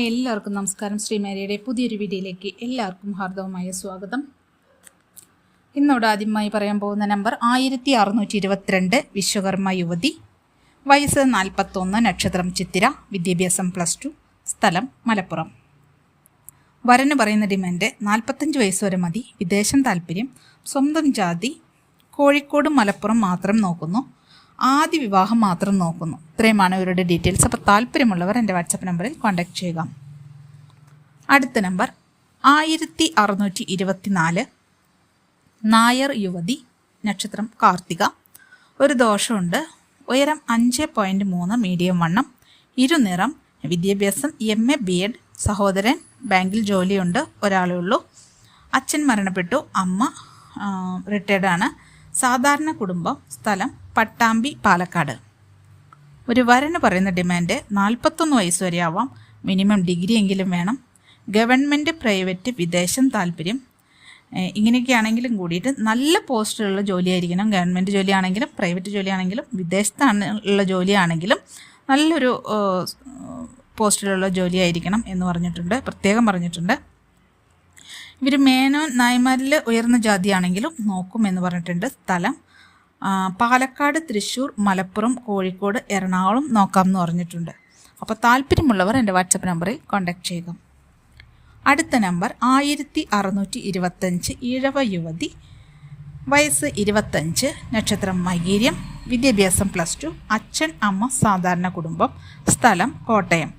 Hi എല്ലാവർക്കും നമസ്കാരം. ശ്രീമാരിയുടെ പുതിയൊരു വീഡിയോയിലേക്ക് എല്ലാവർക്കും ഹാർദവമായ സ്വാഗതം. ഇന്നോട് ആദ്യമായി പറയാൻ പോകുന്ന നമ്പർ ആയിരത്തി അറുന്നൂറ്റി ഇരുപത്തിരണ്ട് വിശ്വകർമ്മ യുവതി. വയസ്സ് നാൽപ്പത്തൊന്ന് നക്ഷത്രം ചിത്തിര വിദ്യാഭ്യാസം പ്ലസ് ടു സ്ഥലം മലപ്പുറം. വരന് പറയുന്ന ഡിമാൻഡ് നാൽപ്പത്തഞ്ച് വയസ്സ് വരെ മതി വിദേശം താല്പര്യം സ്വന്തം ജാതി കോഴിക്കോട് മലപ്പുറം മാത്രം നോക്കുന്നു. ആദ്യ വിവാഹം മാത്രം നോക്കുന്നു. ഇത്രയുമാണ് ഇവരുടെ ഡീറ്റെയിൽസ് അപ്പോൾ താല്പര്യമുള്ളവർ എന്റെ വാട്സപ്പ് നമ്പറിൽ കോൺടാക്ട് ചെയ്യുക. അടുത്ത നമ്പർ ആയിരത്തി അറുന്നൂറ്റി ഇരുപത്തിനാല് നായർ യുവതി നക്ഷത്രം കാർത്തിക. ഒരു ദോഷമുണ്ട്. ഉയരം അഞ്ച് പോയിന്റ് മൂന്ന് മീഡിയം വണ്ണം. ഇരുനിറം വിദ്യാഭ്യാസം എം എ ബി എഡ് സഹോദരൻ ബാങ്കിൽ ജോലിയുണ്ട് ഒരാളേ ഉള്ളൂ. അച്ഛൻ മരണപ്പെട്ടു അമ്മ റിട്ടയർഡാണ് സാധാരണ കുടുംബം സ്ഥലം പട്ടാമ്പി പാലക്കാട്. ഒരു വരന് പറയുന്ന ഡിമാൻഡ് നാൽപ്പത്തൊന്ന് വയസ്സ് വരെ ആവാം. മിനിമം ഡിഗ്രി എങ്കിലും വേണം. ഗവൺമെന്റ് പ്രൈവറ്റ് വിദേശം താല്പര്യം. ഇങ്ങനെയൊക്കെയാണെങ്കിലും കൂടിയിട്ട് നല്ല പോസ്റ്റിലുള്ള ജോലിയായിരിക്കണം. ഗവൺമെന്റ് ജോലിയാണെങ്കിലും പ്രൈവറ്റ് ജോലിയാണെങ്കിലും വിദേശത്താണുള്ള ജോലിയാണെങ്കിലും നല്ലൊരു പോസ്റ്റിലുള്ള ജോലിയായിരിക്കണം എന്ന് പറഞ്ഞിട്ടുണ്ട്. പ്രത്യേകം പറഞ്ഞിട്ടുണ്ട്. ഇവർ മേനോൻ നായ്മാരിൽ ഉയർന്ന ജാതിയാണെങ്കിലും നോക്കും എന്ന് പറഞ്ഞിട്ടുണ്ട് സ്ഥലം. പാലക്കാട് തൃശ്ശൂർ മലപ്പുറം കോഴിക്കോട് എറണാകുളം നോക്കാം എന്ന് പറഞ്ഞിട്ടുണ്ട്. അപ്പോൾ താല്പര്യമുള്ളവർ എന്റെ വാട്സപ്പ് നമ്പറിൽ കോൺടാക്ട് ചെയ്യുക. അടുത്ത നമ്പർ ആയിരത്തി അറുന്നൂറ്റി ഇരുപത്തഞ്ച് ഇഴവ യുവതി വയസ്സ് ഇരുപത്തഞ്ച് നക്ഷത്രം മൈഗീര്യം വിദ്യാഭ്യാസം പ്ലസ് ടു അച്ഛൻ അമ്മ സാധാരണ കുടുംബം സ്ഥലം കോട്ടയം.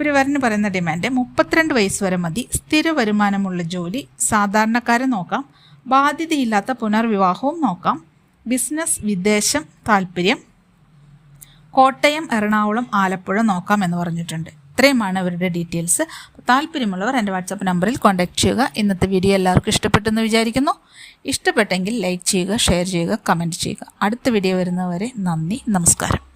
ഇവർ പറയുന്ന ഡിമാൻഡ് മുപ്പത്തിരണ്ട് വയസ്സ് വരെ മതി. സ്ഥിര വരുമാനമുള്ള ജോലി സാധാരണക്കാരെ നോക്കാം. ബാധ്യതയില്ലാത്ത പുനർവിവാഹവും നോക്കാം. ബിസിനസ് വിദേശം താല്പര്യം. കോട്ടയം എറണാകുളം ആലപ്പുഴ നോക്കാം എന്ന് പറഞ്ഞിട്ടുണ്ട്. ഇത്രയുമാണ് അവരുടെ ഡീറ്റെയിൽസ് താല്പര്യമുള്ളവർ എന്റെ വാട്സപ്പ് നമ്പറിൽ കോൺടാക്ട് ചെയ്യുക. ഇന്നത്തെ വീഡിയോ എല്ലാവർക്കും ഇഷ്ടപ്പെട്ടെന്ന് വിചാരിക്കുന്നു. ഇഷ്ടപ്പെട്ടെങ്കിൽ ലൈക്ക് ചെയ്യുക ഷെയർ ചെയ്യുക കമന്റ് ചെയ്യുക. അടുത്ത വീഡിയോ വരുന്നവരെ നന്ദി നമസ്കാരം.